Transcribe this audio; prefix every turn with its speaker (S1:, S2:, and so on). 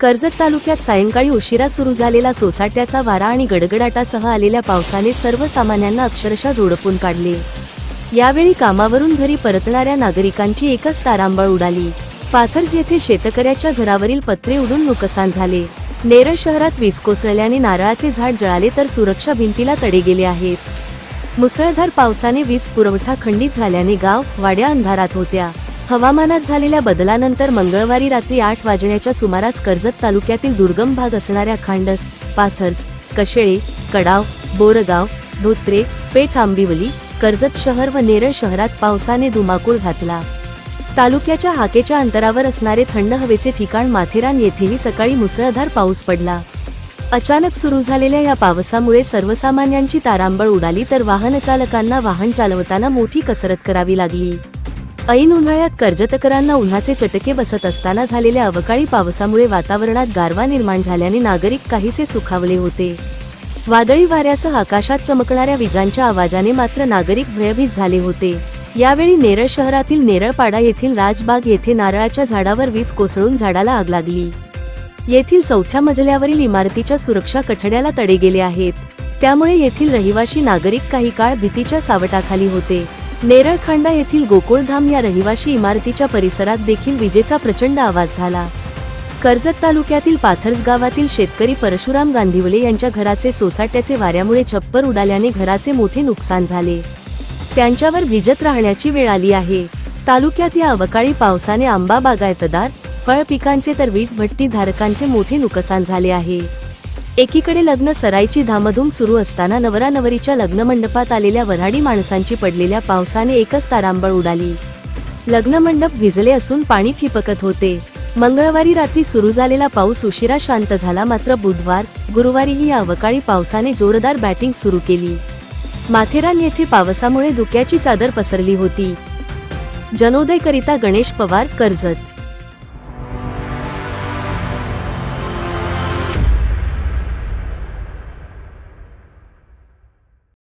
S1: कर्जत तालुक्यात सायंकाळी उशिरा सुरू झालेला सोसाट्याचा वारा आणि गडगडाटासह आलेल्या पावसाने सर्वसामान्यांना अक्षरशः झोडपून काढले. यावेळी कामावरून घरी परतणाऱ्या नागरिकांची एकच तारांबळ उडाली. पाथर्स येथे शेतकऱ्याच्या घरावरील पत्रे उडून नुकसान झाले. नेरळ शहरात वीज कोसळल्याने नारळाचे झाड जळाले तर सुरक्षा भिंतीला तडे गेले आहेत. मुसळधार पावसाने वीज पुरवठा खंडित झाल्याने गाव वाड्या अंधारात होत्या. हवामानात झालेल्या बदलानंतर मंगळवारी रात्री आठ वाजण्याच्या सुमारास कर्जत तालुक्यातील दुर्गम भाग असणाऱ्या खांडस पाथर्स कशेळे कडाव बोरगाव धोत्रे पेठ आंबिवली कर्जत शहर व नेरळ शहरात पावसाने धुमाकूळ घातला. तालुक्याच्या हाकेच्या अंतरावर असणारे थंड हवेचे ठिकाण माथेरान येथेही सकाळी मुसळधार पाऊस पडला. अचानक सुरू झालेल्या या पावसामुळे सर्वसामान्यांची तारांबळ उडाली तर वाहन चालकांना वाहन चालवताना मोठी कसरत करावी लागली. ऐन उन्हाळ्यात कर्जतकरांना उन्हाचे चटके बसत असताना झालेल्या अवकाळी पावसामुळे वातावरणात गारवा निर्माण झाल्याने नागरिक काहीसे सुखावले होते. वादळी वाऱ्यासह आकाशात चमकणाऱ्या विजांच्या आवाजाने मात्र नागरिक भयभीत झाले होते. यावेळी नेरळ शहरातील नेरळपाडा येथील राजबाग येथे नारळाच्या झाडावर वीज कोसळून झाडाला आग लागली. येथील चौथ्या मजल्यावरील इमारतीच्या सुरक्षा कठड्याला तडे गेले आहेत. त्यामुळे येथील रहिवासी नागरिक काही काळ भीतीच्या सावटाखाली होते. नेरळखांडा येथील गोकुळधाम या रहिवाशी इमारतीच्या परिसरात देखील विजेचा प्रचंड आवाज झाला. कर्जत तालुक्यातील पाथर्स गावातील शेतकरी परशुराम गांधीवले यांच्या घराचे सोसाट्याचे वाऱ्यामुळे छप्पर उडाल्याने घराचे मोठे नुकसान झाले. त्यांच्यावर भिजत राहण्याची वेळ आली आहे. तालुक्यात या अवकाळी पावसाने आंबा बागायतदार फळ पिकांचे तर वीट भट्टी धारकांचे मोठे नुकसान झाले आहे. एकीकडे लग्न सराईची धामधूम सुरू असताना नवरा नवरीच्या लग्न मंडपात आलेल्या वऱ्हाडी माणसांची पडलेल्या पावसाने एकच तारांबळ उडाली. लग्न मंडप भिजले असून पाणी फिपकत होते. मंगळवारी रात्री सुरू झालेला पाऊस उशिरा शांत झाला. मात्र बुधवार गुरुवारीही या अवकाळी पावसाने जोरदार बॅटिंग सुरू केली. माथेरान येथे पावसामुळे धुक्याची चादर पसरली होती. जनोदयकरिता गणेश पवार कर्जत